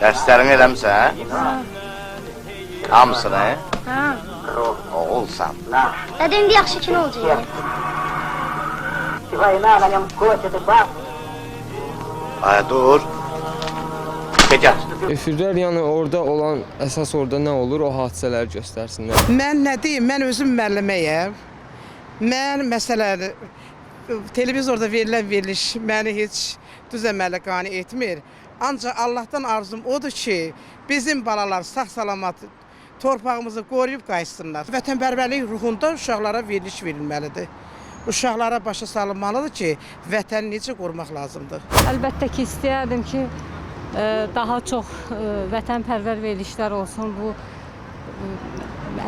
Dərslərini eləmisən? Hamısını? Ha. Oğulsan. Dede indi yaxşı kin olacaq. Ay dur. Get. Efirlər yəni orada olan əsas orada nə olur? O hadisələri göstərsinlər. Mən nə deyim, mən özüm müəlliməyəm. Mən məsələn televizorda verilən veriliş məni heç düz əmələ qane etmir. Ancaq Allahdan arzum odur ki, bizim balalar sağ-salamat torpağımızı qoruyub qayıtsınlar. Vətənpərvərlik ruhunda uşaqlara veriliş verilməlidir. Uşaqlara başa salınmalıdır ki, vətəni necə qorumaq lazımdır. Əlbəttə ki, istəyərdim ki, e, daha çox e, vətənpərvər verilişlər olsun. Bu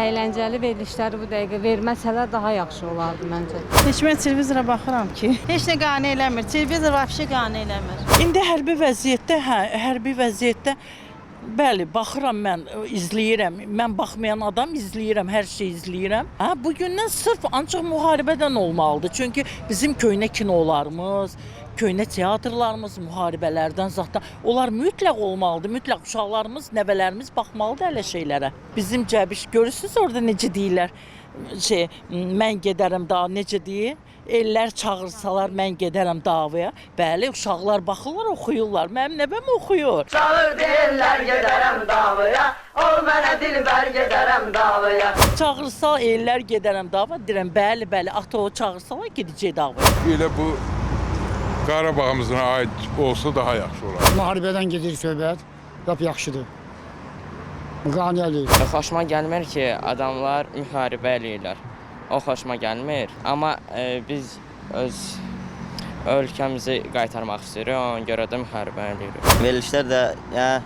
əyləncəli verilişləri bu dəqiqə verməsələr daha yaxşı olardı məncə. Heç mən televizora baxıram ki, heç nə qane eləmir. Televizor vəbşə qane eləmir. İndi hərbi vəziyyətdə, hə, hərbi vəziyyətdə bəli, baxıram mən, ə, izləyirəm. Mən baxmayan adam izləyirəm, hər şey izləyirəm. Hə, bu gündən sırf ancaq müharibədən olmalıdır. Çünki bizim köhnə kinolarımız, köhnə teatrlarımız müharibələrdən zaten onlar mütləq olmalıdır. Mütləq uşaqlarımız, nəvələrimiz baxmalıdır elə şeylərə. Bizim cəbiş görürsüz orada necə deyirlər? Şey, mən gedərəm daha necə deyir? Ellər çağırsalar mən gedərəm davaya. Bəli, uşaqlar baxırlar, oxuyurlar. Mənim nəvəm oxuyur. Çağır deyirlər gedərəm davaya Ol mənə dilbər gedərəm davaya Çağırsa ellər gedərəm dava. Deyirəm, bəli, bəli, ata o çağırsalar gedəcək davaya. Elə bu Qarabağımızın aid olsa daha yaxşı olar. Müharibədən gedir söhbət. Lap yaxşıdır. Qane eləyir. Xoşuma gəlmir ki, adamlar müharibə eləyirlər. O xoşuma gəlmir. Amma e, biz öz ölkəmizi qaytarmaq istəyirik, ona görə də müharibə eləyirik. Verilişlər də yəni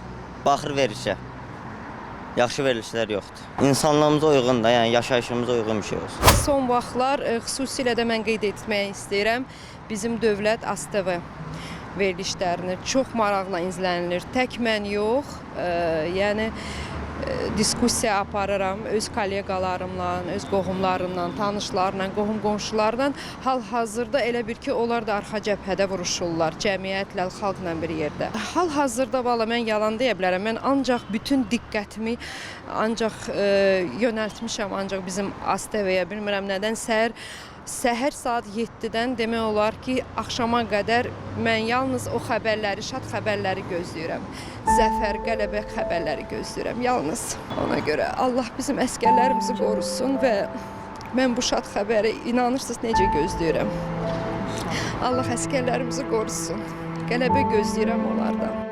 baxır verilişə. Yaxşı verilişlər yoxdur. İnsanlığımıza uyğun da, yəni yaşayışımıza uyğun bir şey olsun. Son vaxtlar e, xüsusilə də mən qeyd etmək istəyirəm. Bizim dövlət ASTV verilişlərini çox maraqla izlənilir. Tək mən yox, e, yəni diskussiya aparıram öz kolleqalarımla, öz qohumlarımla, tanışlarla, qohum-qonşularla. Hal-hazırda elə bir ki, onlar da arxa cəbhədə vuruşurlar, cəmiyyətlə, xalqla bir yerdə. Hal-hazırda valla mən yalan deyə bilərəm. Mən ancaq bütün diqqətimi ancaq e, yönəltmişəm ancaq bizim ASTV-yə. Bilmirəm nədən səhər Səhər saat 7-dən demək olar ki, axşama qədər mən yalnız o xəbərləri, şad xəbərləri gözləyirəm. Zəfər, qələbə xəbərləri gözləyirəm yalnız. Ona görə Allah bizim əskərlərimizi qorusun və mən bu şad xəbəri inanırsınız necə gözləyirəm. Allah əskərlərimizi qorusun. Qələbə gözləyirəm onlardan.